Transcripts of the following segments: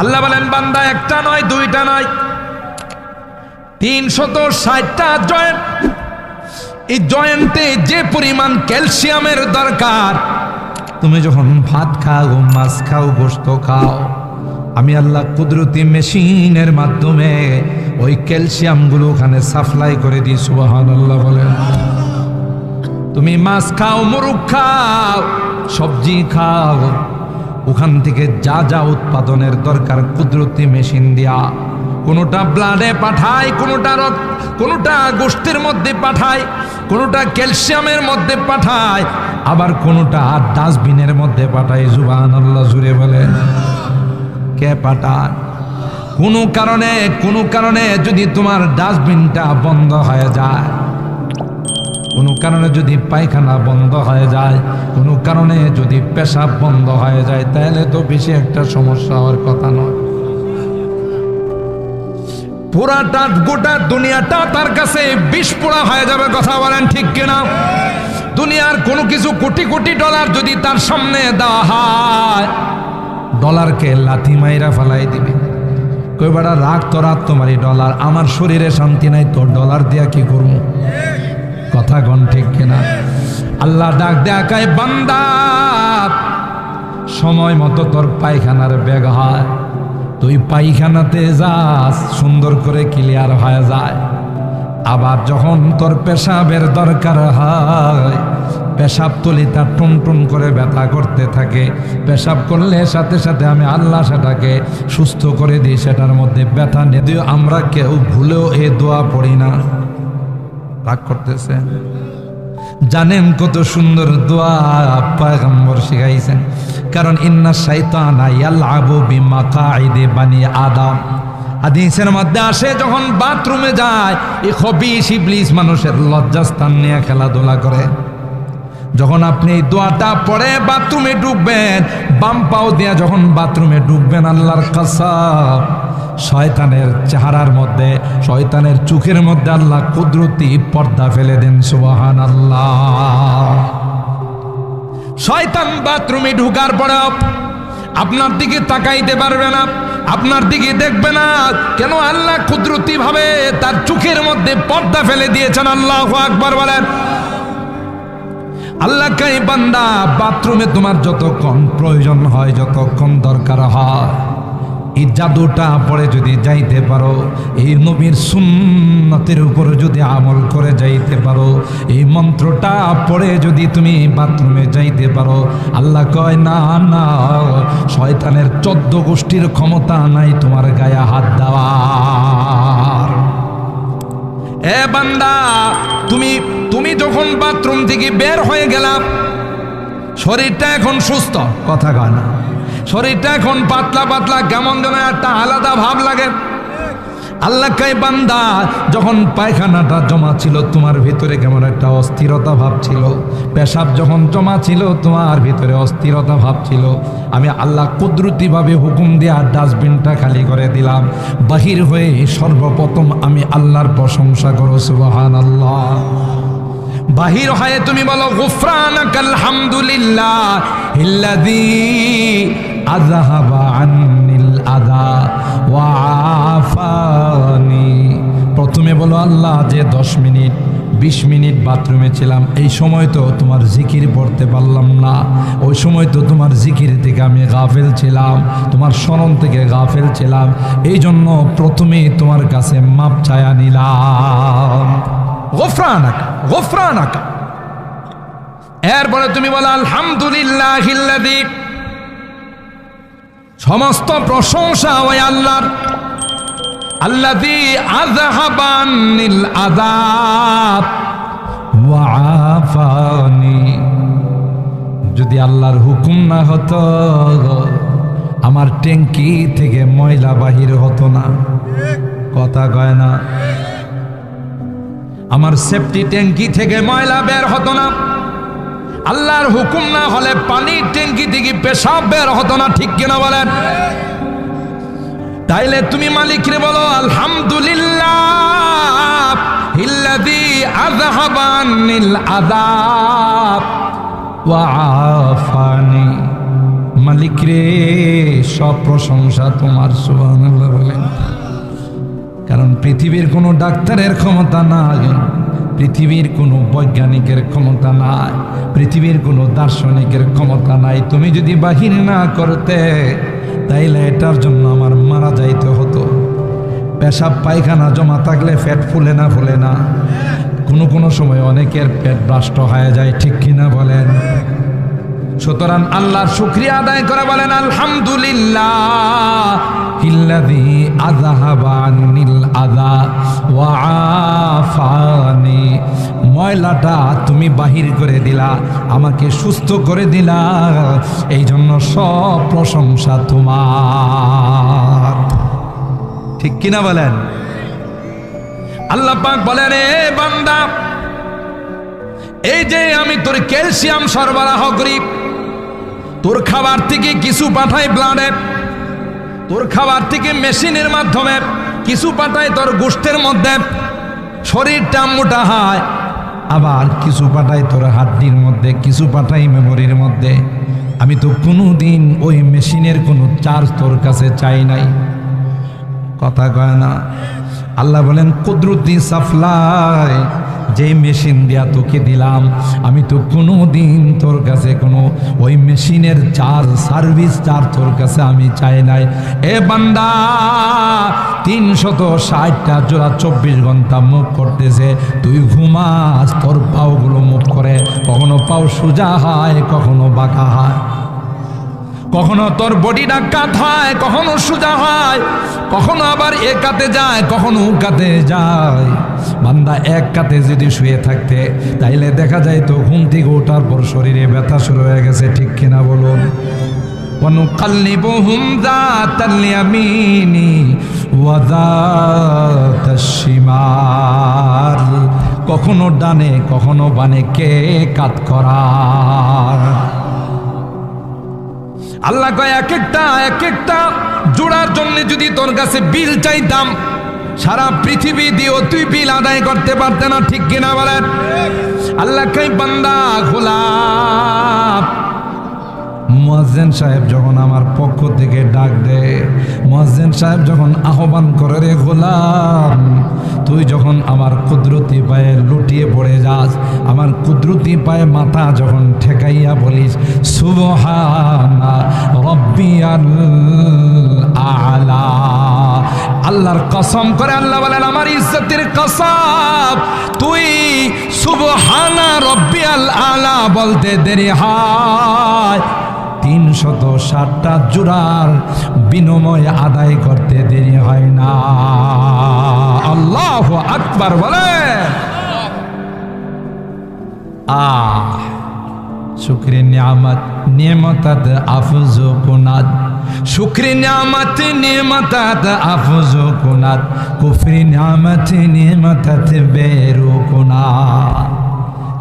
আল্লাহ বলেন, বান্দা, একটা নয়, দুইটা নয়। তিনশত ষাটটা জয়েন্ট। এই জয়েন্টে যে পরিমাণ ক্যালসিয়ামের দরকার, তুমি যখন ভাত খাও, মাছ খাও গোস্ত খাও, আমি আল্লাহ কুদরতি মেশিনের মাধ্যমে ওই ক্যালসিয়ামগুলো ওখানে সাপ্লাই করে দিই সুবাহান আল্লাহ বলেন। তুমি মাছ খাও মুরুখ খাও, সবজি খাও ওখান থেকে যা যা উৎপাদনের দরকার কুদরতি মেশিন দিয়া। কোনোটা ব্লাডে পাঠায়, কোনোটা রক্ত, কোনোটা গোষ্ঠীর মধ্যে পাঠায়, কোনোটা ক্যালসিয়ামের মধ্যে পাঠায়, আবার কোনোটা ডাস্টবিনের মধ্যে পাঠায় জুবান আল্লাহ জুড়ে বলে। কে পাঠায়? কোনো কারণে কোনো কারণে যদি তোমার ডাস্টবিনটা বন্ধ হয়ে যায়। কোনো কারণে যদি পায়খানা বন্ধ হয়ে যায়, কোনো কারণে যদি পেশাব বন্ধ হয়ে যায়, তাহলে তো বেশি একটা সমস্যা হওয়ার কথা নয়। পুরাটা গোটা দুনিয়াটা তার কাছে বিষ পোড়া হয়ে যাবে কথা বলেন ঠিক কিনা? দুনিয়ার কোনো কিছু কোটি কোটি ডলার যদি তার সামনে দেওয়া হয়, ডলারকে লাথি মাইরা ফেলাই দিবে। কই বেড়া রাগ তো রাগ তোমার ডলার, আমার শরীরে শান্তি নাই, তোর ডলার দিয়া কি করব? কথা গণ ঠিক কিনা? আল্লাহ ডাক দেখায় বান্দা, সময় মতো তোর পায়খানার ব্যাগ হয়। তুই পায়খানাতে যাস, সুন্দর করে ক্লিয়ার হয়ে যায়। আবার যখন তোর পেশাবের দরকার হয়, পেশাব তুলিটা টুন টুন করে ব্যথা করতে থাকে। পেশাব করলে সাথে সাথে আমি আল্লাহ সেটাকে সুস্থ করে দিই, সেটার মধ্যে ব্যথা যদিও আমরা কেউ ভুলেও এ দোয়া পড়ি না। রাগ করতেছেন জানেন কত সুন্দর দোয়া পয়গম্বর শিখাইছেন। কারণ, ইন্না শাইতানা ইয়ালআবু বিমাকাইদে বানি আদম। হাদিসের মধ্যে আসে, যখন বাথরুমে যায়, এই খবিস ইবলিস মানুষের লজ্জাস্থান নিয়ে খেলাধুলা করে। যখন আপনি এই দোয়াটা পড়ে বাথরুমে ঢুকবেন, বাম পাও দিয়া যখন বাথরুমে ঢুকবেন, আল্লাহর কাসাব শয়তানের চেহারার মধ্যে, শয়তানের চোখের মধ্যে আল্লাহ কুদরতি পর্দা ফেলে দেন সুবাহান আল্লাহ শয়তান বাথরুমে ঢুকার পরে আপনার দিকে তাকাইতে পারবে না, আপনার দিকে দেখবে না, কেন আল্লাহ কুদরতি ভাবে তার চোখের মধ্যে পর্দা ফেলে দিয়েছেন, আল্লাহ আকবর বলেন। আল্লাহ কাই বান্দা, বাথরুমে তোমার যতক্ষণ প্রয়োজন হয়, যতক্ষণ দরকার হয়। এই জাদুটা পরে যদি যাইতে পারো, এই নবীর সুন্নতের উপরে যদি আমল করে যাইতে পারো, এই মন্ত্রটা পড়ে যদি তুমি বাথরুমে যাইতে পারো, আল্লাহ কয়, না না, শয়তানের চোদ্দ গোষ্ঠীর ক্ষমতা নাই তোমার গায়ে হাত দেওয়ার। এ বান্দা, তুমি তুমি যখন বাথরুম থেকে বের হয়ে গেলাম, শরীরটা এখন সুস্থ। কথা কয় না। শরীরটা এখন পাতলা পাতলা, কেমন যেন একটা আলাদা ভাব লাগে। আল্লাহ বান্দা, যখন পায়খানাটা জমা ছিল, তোমার ভিতরে কেমন একটা অস্থিরতা ভাব ছিল। পেশাব যখন জমা ছিল, তোমার ভিতরে অস্থিরতা ভাব ছিল। আমি আল্লাহ কুদরতিভাবে হুকুম দেওয়া ডাস্টবিনটা খালি করে দিলাম। বাহির হয়ে সর্বপ্রথম আমি আল্লাহর প্রশংসা করো সুবাহান আল্লাহ বাহির হয়ে তুমি বলো গুফরানাক আলহামদুলিল্লাহ আযহাবা আন্নিল আযা ওয়া প্রথমে বলো, আল্লাহ, যে দশ মিনিট, বিশ মিনিট বাথরুমে ছিলাম, এই সময় তো তোমার জিকির পড়তে পারলাম না। ওই সময় তো তোমার জিকির থেকে আমি গাফেল ছিলাম, তোমার স্মরণ থেকে গাফেল ছিলাম। এই জন্য প্রথমে তোমার কাছে মাপ ছায়া নিলাম। গোফরানাকা গোফরানাকা। এরপরে তুমি বলো আলহামদুলিল্লাহ সমস্ত প্রশংসা ওই আল্লাহর। আল্লাদি আযহাবানিল আযাব ওয়া আফানি। যদি আল্লাহর হুকুম না হতো, আমার ট্যাঙ্কি থেকে ময়লা বাহির হতো না। কথা কয় না। আমার সেফটি ট্যাঙ্কি থেকে ময়লা বের হতো না। আল্লাহর হুকুম না হলে পানির ট্যাঙ্কি থেকে পেশাব বের হতো না, ঠিক কিনা বলেন? তাইলে তুমি মালিকরে বলো, আলহামদুলিল্লাহ মালিক রে সব প্রশংসা তোমার, সুবহানাল্লাহ বলেন। কারণ পৃথিবীর কোনো ডাক্তারের ক্ষমতা নাই। পৃথিবীর কোনো বৈজ্ঞানিকের ক্ষমতা নাই, পৃথিবীর কোনো দার্শনিকের ক্ষমতা নাই। তুমি যদি বাহির না করতে, তাইলে এটার জন্য আমার মারা যাইতে হতো। পেশাব পায়খানা জমা থাকলে ফ্যাট ফুলে না ফুলে না। কোনো কোনো সময় অনেকের পেট ব্রাষ্ট হয়ে যায়, ঠিক কিনা বলেন? সুতরাং আল্লাহর শুক্রিয়া আদায় করে বলেন, আলহামদুলিল্লাহ ইল্লাযী আযহাবা আনিল আযা ওয়া আফানি। ময়লাটা তুমি বাহির করে দিলা, আমাকে সুস্থ করে দিলা এই জন্য সব প্রশংসা তোমার। ঠিক কিনা বলেন? আল্লাহ পাক বলেন, এ বান্দা, এই যে আমি তোর ক্যালসিয়াম সরবরাহ করি তোর খাবার থেকে কিছু পাঠাই ব্লাডে তোর খাবার থেকে মেশিনের মাধ্যমে কিছু পাঠাই তোর গোষ্ঠের মধ্যে। শরীরটা মোটা হয়, আবার কিছু পাঠাই তোর হাড্ডির মধ্যে, কিছু পাঠাই মেমোরির মধ্যে। আমি তো কোনো দিন ওই মেশিনের কোনো চার্জ তোর কাছে চাই নাই। কথা কয় না। আল্লাহ বলেন, কুদরতি সাপ্লাই যে মেশিন দিয়া তোকে দিলাম, আমি তো কোনো দিন তোর কাছে কোনো ওই মেশিনের চার্জ সার্ভিস চার্জ তোর কাছে আমি চাই নাই। এ বান্দা, তিনশত ষাটটা জোড়া চব্বিশ ঘণ্টা মুখ করতেছে, তুই ঘুমাস, তোর পাওগুলো মুখ করে। কখনো পাও সোজা হয়, কখনো বাঁকা হয়। কখনো তোর বডিটা কাত হয়, কখনো সোজা হয়। কখনো আবার এ কাতে যায়, কখনো ও কাতে যায়। বান্দা এক কাতে যদি শুয়ে থাকতে তাইলে দেখা যায় তো ঘুম থেকে ওঠার পর শরীরে ব্যথা শুরু হয়ে গেছে ঠিক কিনা বলুন ونقلبهم ذات اليمين وذات الشمال কখনো ডানে কখনো বানে কে কাত করা আল্লাহ কয় এক একটা এক একটা জোড়ার জন্য যদি তোর কাছে বিল চাইতাম সারা পৃথিবী দিয়েও তুই বিল আদায় করতে পারতে না, ঠিক কিনা বলেন? আল্লাহ কই বান্দা, গোলাপ। মুয়াজ্জেন সাহেব যখন আমার পক্ষ থেকে ডাক দেয়, মুয়াজ্জেন সাহেব যখন আহ্বান করে, রে গোলাম তুই যখন আমার কুদরতি পায়ে লুটিয়ে পড়ে যাস, আমার কুদরতি পায়ে মাথা যখন ঠেকাইয়া বলিস, সুবহানা রব্বিয়াল আলা। আল্লাহর কসম করে আল্লাহ বলেন, আমার ইজ্জতের কসম, তুই সুবহানা রব্বিয়াল আলা বলতে দেরি হয়। তিনশত ষাটটা জোড়ার বিনিময় আদায় করতে দেরি হয় না। আল্লাহ আকবার বলে আহ শুক্রে নিয়ামত নিয়মতাত আফজ কুনাদ। শুক্রে নিয়ামত নিয়মতাত আফজ কুনাদ কুফরি নিয়ামত নিয়মতাত বেরু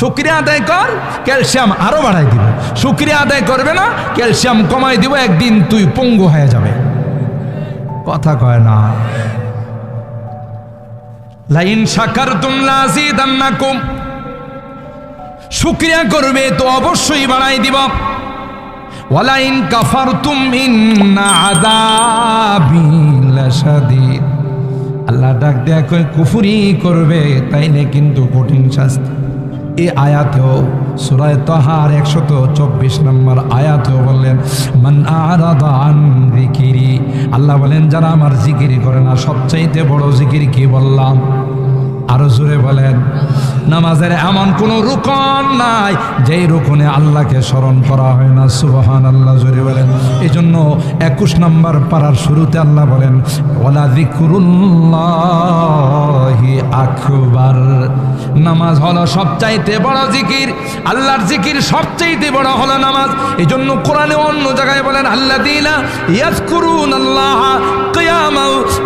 শুক্রিয়া আদায় কর, ক্যালসিয়াম আরও বাড়াই দিব। শুক্রিয়া আদায় করবে না, ক্যালসিয়াম কমাই দিব, একদিন তুই পঙ্গু হয়ে যাবে। কথা কয় না। লাইন সাকার তুমলা জিদান্নাকুম শুক্রিয়া করবে তো অবশ্যই বাড়াই দিব। ওয়ালাইন কাফারতুম ইন্না আযাবি লাশাদীদ আল্লাহ ডাক দেয়া কুফরি করবে তাইলে কিন্তু কঠিন শাস্তি। এই আয়াতেও সুরায় তহার একশত চব্বিশ নম্বর আয়াতেও বললেন, মান আরাদা আন জিকিরি আল্লাহ বলেন, যারা আমার জিকিরি করে না, সবচাইতে বড় জিকির কি বললাম? আরও জোরে বলেন। নামাজের এমন কোন রুকন নাই, যেই রুকনে আল্লাহকে স্মরণ করা হয় না সুবহান আল্লাহ জোরে বলেন। এই জন্য একুশ নম্বর পাড়ার শুরুতে আল্লাহ বলেন ওলা জিকুরুল্লাহি আকবার। নামাজ হলো সবচাইতে বড় জিকির, আল্লাহর জিকির সবচাইতে বড় হলো নামাজ। এই জন্য কোরআনে অন্য জায়গায় বলেন আল্লাহ দিনা ইয়াজকুরুন আল্লাহ